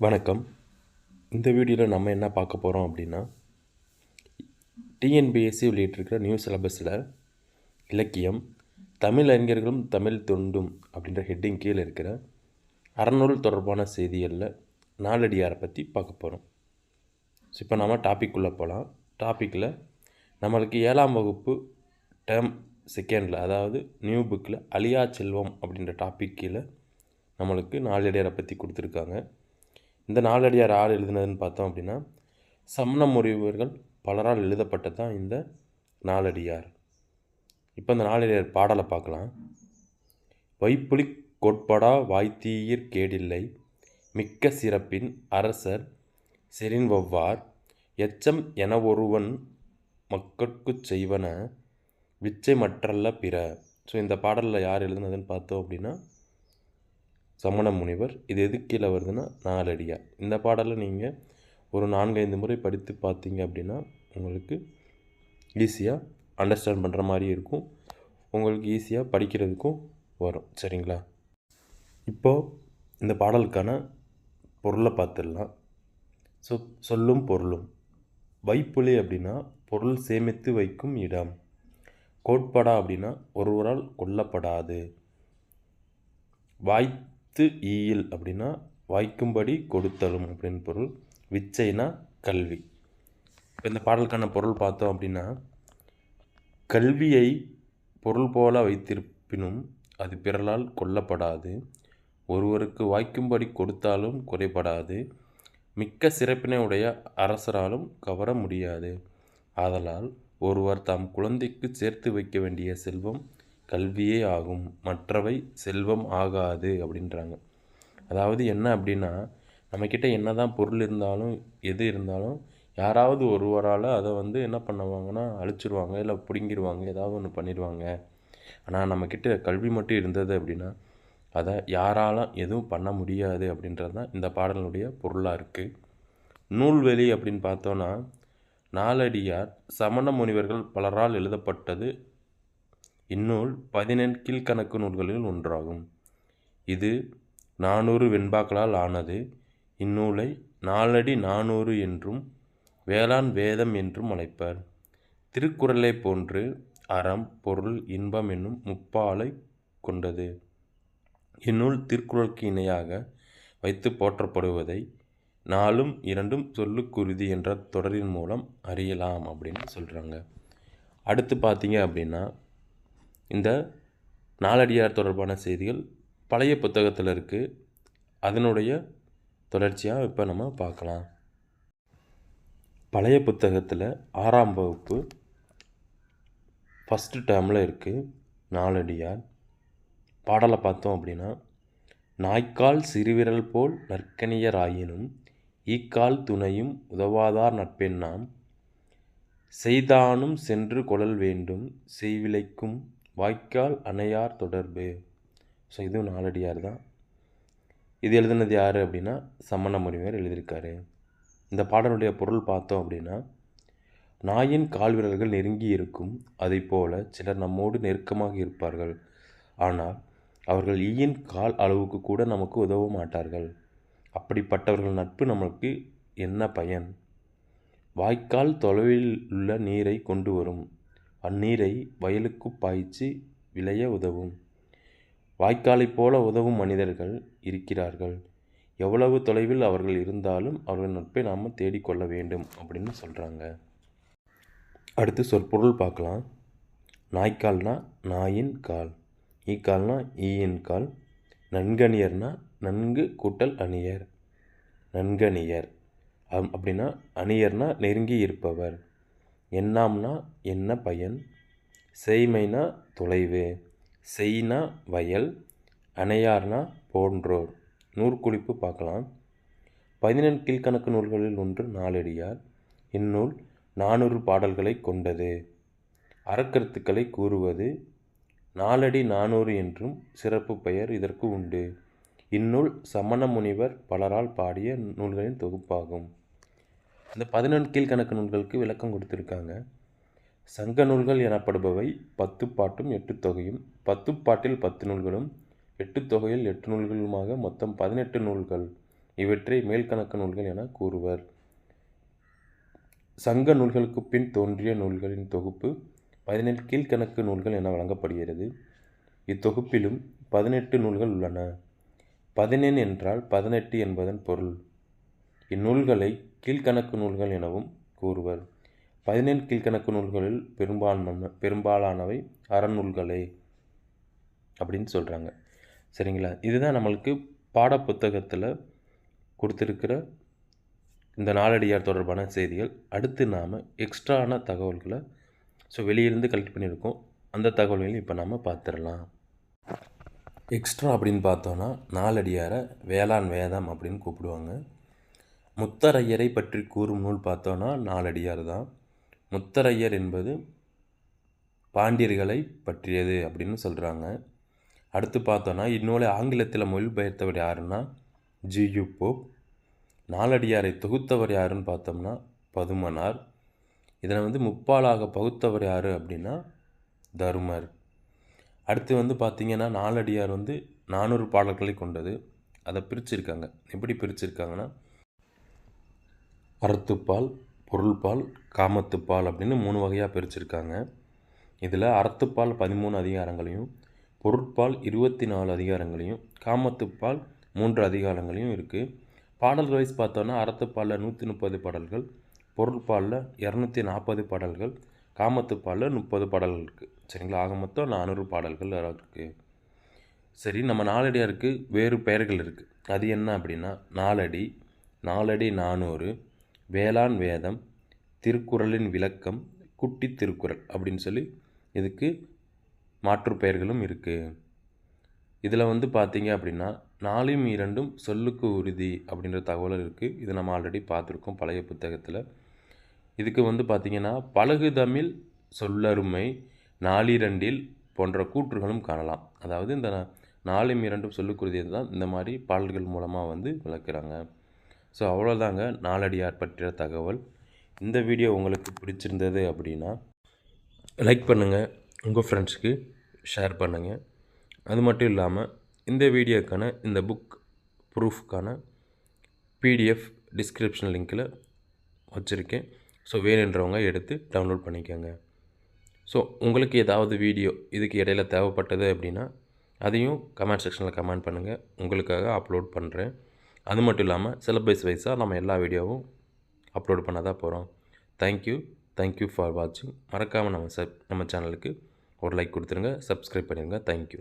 வணக்கம். இந்த வீடியோவில் நம்ம என்ன பார்க்க போகிறோம் அப்படின்னா டிஎன்பிஎஸ்சி வெளியிட்டிருக்கிற நியூ சிலபஸில் இலக்கியம் தமிழ் அறிஞர்களும் தமிழ் தொண்டும் அப்படின்ற ஹெட்டிங் கீழே இருக்கிற அறநூல் தொடர்பான செய்திகளில் நாலடியாரை பற்றி பார்க்க போகிறோம் ஸோ இப்போ நம்ம டாபிக் உள்ளே போகலாம் டாப்பிக்கில் நம்மளுக்கு ஏழாம் வகுப்பு டேர்ம் செகண்டில் அதாவது நியூ புக்கில் அழியா செல்வம் அப்படின்ற டாபிக் கீழே நம்மளுக்கு நாலடியாரை பற்றி கொடுத்துருக்காங்க. இந்த நாலடியார் யார் எழுதினதுன்னு பார்த்தோம் அப்படின்னா சமண முறைவர்கள் பலரால் எழுதப்பட்டது தான் இந்த நாலடியார் இப்போ இந்த நாலடியார் பாடலை பார்க்கலாம். வைப்புலி கோட்படா வாய்த்தீயிற் கேடில்லை மிக்க சிறப்பின் அரசர் செறின்வவ்வார் எச்சம் என ஒருவன் மக்கட்குச் செய்வன விச்சை மற்றல்ல பிற. ஸோ இந்த பாடலில் யார் எழுதுனதுன்னு பார்த்தோம் அப்படின்னா சமண முனிவர் இது எதுக்கு கீழே வருதுன்னா நாலடியா. இந்த பாடலை நீங்கள் ஒரு நான்கைந்து முறை படித்து பார்த்தீங்க அப்படின்னா உங்களுக்கு ஈஸியாக அண்டர்ஸ்டாண்ட் பண்ணுற மாதிரி இருக்கும். உங்களுக்கு ஈஸியாக படிக்கிறதுக்கும் வரும். சரிங்களா? இப்போது இந்த பாடலுக்கான பொருளை பார்த்துடலாம். ஸோ சொல்லும் பொருளும். வைப்புலி அப்படின்னா பொருள் சேமித்து வைக்கும் இடம். கோட்படா அப்படின்னா ஒருவரால் கொல்லப்படாது. வாய் வித்து ஈயில் அப்படின்னா வாய்க்கும்படி கொடுத்தலும் அப்படின்னு பொருள். விச்சைனா கல்வி. இப்போ இந்த பாடலுக்கான பொருள் பார்த்தோம் அப்படின்னா கல்வியை பொருள் போல வைத்திருப்பினும் அது பிறலால் கொல்லப்படாது. ஒருவருக்கு வாய்க்கும்படி கொடுத்தாலும் குறைபடாது. மிக்க சிறப்பினை உடைய அரசராலும் கவர முடியாது. ஆதலால் ஒருவர் தாம் குழந்தைக்கு சேர்த்து வைக்க வேண்டிய செல்வம் கல்வியே ஆகும். மற்றவை செல்வம் ஆகாது அப்படின்றாங்க. அதாவது என்ன அப்படின்னா நம்மக்கிட்ட என்ன தான் பொருள் இருந்தாலும் எது இருந்தாலும் யாராவது ஒருவரால் அதை வந்து என்ன பண்ணுவாங்கன்னா அழிச்சிருவாங்க இல்லை பிடுங்கிடுவாங்க ஏதாவது ஒன்று பண்ணிடுவாங்க ஆனால் நம்மக்கிட்ட கல்வி மட்டும் இருந்தது அப்படின்னா அதை யாராலும் எதுவும் பண்ண முடியாது அப்படின்றது தான் இந்த பாடலுடைய பொருளாக இருக்குது நூல்வெளி அப்படின்னு பார்த்தோன்னா நாலடியார் சமண முனிவர்கள் பலரால் எழுதப்பட்டது இந்நூல் பதினெண் கீழ்கணக்கு நூல்களில் ஒன்றாகும். இது நானூறு வெண்பாக்களால் ஆனது. இந்நூலை நாலடி நானூறு என்றும் வேளாண் வேதம் என்றும் அழைப்பர். திருக்குறளை போன்று அறம் பொருள் இன்பம் என்னும் முப்பாலை கொண்டது. இந்நூல் திருக்குறளுக்கு இணையாக வைத்து போற்றப்படுவதை நாலும் இரண்டும் சொல்லுக்குருதி என்ற தொடரின் மூலம் அறியலாம் அப்படின்னு சொல்கிறாங்க அடுத்து பார்த்தீங்க அப்படின்னா இந்த நாலடியார் தொடர்பான செய்திகள் பழைய புத்தகத்தில் இருக்குது அதனுடைய தொடர்ச்சியாக இப்போ நம்ம பார்க்கலாம். பழைய புத்தகத்தில் ஆறாம் வகுப்பு ஃபஸ்ட்டு டேர்மில் இருக்குது நாலடியார். பாடலை பார்த்தோம் அப்படின்னா நாய்க்கால் சிறுவிரல் போல் நற்கனியராயினும் ஈக்கால் துணையும் உதவாதார் நட்பெண்ணாம். செய்தானும் சென்று கொழல் வேண்டும் செய்விலைக்கும் வாய்க்கால் அணையார் தொடர்பு. ஸோ இதுவும் நாலடியார் தான். இது எழுதுனது யார் அப்படின்னா சமண முனிவர் எழுதியிருக்காரு. இந்த பாடலுடைய பொருள் பார்த்தோம் அப்படின்னா நாயின் கால்விரல்கள் நெருங்கி இருக்கும் அதை போல சிலர் நம்மோடு நெருக்கமாக இருப்பார்கள். ஆனால் அவர்கள் ஈயின் கால் அளவுக்கு கூட நமக்கு உதவ மாட்டார்கள். அப்படிப்பட்டவர்கள் நட்பு நமக்கு என்ன பயன்? வாய்க்கால் தொலைவில் உள்ள நீரை கொண்டு வரும். அந்நீரை வயலுக்கு பாய்ச்சி விளைய உதவும். வாய்க்காலைப் போல உதவும் மனிதர்கள் இருக்கிறார்கள். எவ்வளவு தொலைவில் அவர்கள் இருந்தாலும் அவர்கள் நட்பை நாம் தேடிக்கொள்ள வேண்டும் அப்படின்னு சொல்கிறாங்க அடுத்து சொற்பொருள் பார்க்கலாம். நாய்க்கால்னா நாயின் கால். ஈக்கால்னா ஈயின் கால். நன்கணியர்னா நன்கு கூட்டல் அணியர். நன்கணியர். அம் அப்படின்னா அணியர்னா நெருங்கி இருப்பவர். எண்ணாம்னா என்ன பயன்? செய்மைனா தொலைவு செய்னா வயல் அணையார்னா போன்றோர். நூற்குறிப்பு பார்க்கலாம். பதினெண் கீழ்கணக்கு நூல்களில் ஒன்று நாலடியார். இந்நூல் நானூறு பாடல்களை கொண்டது. அறக்கருத்துக்களை கூறுவது. நாலடி நானூறு என்றும் சிறப்பு பெயர் இதற்கு உண்டு. இந்நூல் சமண முனிவர் பலரால் பாடிய நூல்களின் தொகுப்பாகும். இந்த பதினொன்று கீழ்கணக்கு நூல்களுக்கு விளக்கம் கொடுத்துருக்காங்க. சங்க நூல்கள் எனப்படுபவை பத்து பாட்டும் எட்டு தொகையும். பத்து பாட்டில் பத்து நூல்களும் எட்டு தொகையில் எட்டு நூல்களுமாக மொத்தம் பதினெட்டு நூல்கள். இவற்றை மேல்கணக்கு நூல்கள் என கூறுவர். சங்க நூல்களுக்கு பின் தோன்றிய நூல்களின் தொகுப்பு பதினெட்டு கீழ்கணக்கு நூல்கள் என வழங்கப்படுகிறது. இத்தொகுப்பிலும் பதினெட்டு நூல்கள் உள்ளன. பதினெண் என்றால் பதினெட்டு என்பதன் பொருள். இந்நூல்களை கீழ்கணக்கு நூல்கள் எனவும் கூறுவர். பதினேழு கீழ்கணக்கு நூல்களில் பெரும்பான்மை பெரும்பாலானவை அறநூல்களே அப்படின்னு சொல்கிறாங்க சரிங்களா? இதுதான் நம்மளுக்கு பாடப்புத்தகத்தில் கொடுத்துருக்கிற இந்த நாளடியார் தொடர்பான செய்திகள். அடுத்து நாம் எக்ஸ்ட்ரான தகவல்களை ஸோ வெளியிலேருந்து கலெக்ட் பண்ணியிருக்கோம். அந்த தகவல்களையும் இப்போ நாம் பார்த்துடலாம். எக்ஸ்ட்ரா அப்படின்னு பார்த்தோன்னா நாலடியாரை வேளாண் வேதம் அப்படின்னு கூப்பிடுவாங்க. முத்தரையரை பற்றி கூறும் நூல் பார்த்தோன்னா நாலடியார் தான். முத்தரையர் என்பது பாண்டியர்களை பற்றியது அப்படின்னு சொல்கிறாங்க அடுத்து பார்த்தோன்னா இந்நூலை ஆங்கிலத்தில் மொழிபெயர்த்தவர் யாருன்னா ஜியு போப். நாலடியாரை தொகுத்தவர் யாருன்னு பார்த்தோம்னா பதுமனார். இதனை வந்து முப்பாலாக பகுத்தவர் யார் அப்படின்னா தருமர். அடுத்து வந்து பார்த்திங்கன்னா நாலடியார் வந்து நானூறு பாடல்களை கொண்டது. அதை பிரிச்சிருக்காங்க. எப்படி பிரிச்சிருக்காங்கன்னா அறத்துப்பால் பொருள்பால் காமத்துப்பால் அப்படின்னு மூணு வகையாக பிரிச்சிருக்காங்க. இதில் அறத்துப்பால் பதிமூணு அதிகாரங்களையும் பொருட்பால் இருபத்தி நாலு அதிகாரங்களையும் காமத்துப்பால் மூன்று அதிகாரங்களையும் இருக்குது பாடல் வைஸ் பார்த்தோன்னா அறத்துப்பாலில் நூற்றி முப்பது பாடல்கள் பொருட்பாலில் இரநூத்தி நாற்பது பாடல்கள் காமத்துப்பாலில் முப்பது பாடல்கள் இருக்குது சரிங்களா? ஆக மொத்தம் நானூறு பாடல்கள் இருக்குது சரி நம்ம நாலடியாருக்கு வேறு பெயர்கள் இருக்குது அது என்ன அப்படின்னா நாலடி நாலடி நானூறு வேளாண் வேதம் திருக்குறளின் விளக்கம் குட்டி திருக்குறள் அப்படின்னு சொல்லி இதுக்கு மாற்று பெயர்களும் இருக்குது இதில் வந்து பார்த்தீங்க அப்படின்னா நாலும் இரண்டும் சொல்லுக்கு உறுதி அப்படின்ற தகவல் இருக்குது இது நம்ம ஆல்ரெடி பார்த்துருக்கோம் பழைய புத்தகத்தில். இதுக்கு வந்து பார்த்திங்கன்னா பழகு தமிழ் சொல்லருமை நாளிரண்டில் போன்ற கூற்றுகளும் காணலாம். அதாவது இந்த நாலும் இரண்டும் சொல்லுக்குறுதியை தான் இந்த மாதிரி பாடல்கள் மூலமாக வந்து விளக்குறாங்க. ஸோ அவ்வளோதாங்க நாலடியார் பற்றிய தகவல். இந்த வீடியோ உங்களுக்கு பிடிச்சிருந்தது அப்படின்னா லைக் பண்ணுங்கள் உங்கள் ஃப்ரெண்ட்ஸுக்கு ஷேர் பண்ணுங்கள் அது மட்டும் இல்லாமல் இந்த வீடியோக்கான இந்த புக் ப்ரூஃப்க்கான பிடிஎஃப் டிஸ்கிரிப்ஷன் லிங்க்கில் வச்சுருக்கேன். ஸோ வேணுன்றவங்க எடுத்து டவுன்லோட் பண்ணிக்கோங்க. ஸோ உங்களுக்கு ஏதாவது வீடியோ இதுக்கு இடையில தேவைப்பட்டது அப்படின்னா அதையும் கமெண்ட் செக்ஷனில் கமெண்ட் பண்ணுங்கள் உங்களுக்காக அப்லோட் பண்ணுறேன் அது மட்டும் இல்லாமல் சிலபஸ் வைஸாக நம்ம எல்லா வீடியோவும் அப்லோட் பண்ண தான் போகிறோம் தேங்க்யூ தேங்க்யூ ஃபார் வாட்சிங் மறக்காமல் நம்ம சப் நம்ம சேனலுக்கு ஒரு லைக் கொடுத்துருங்க. சப்ஸ்கிரைப் பண்ணிடுங்க. தேங்க்யூ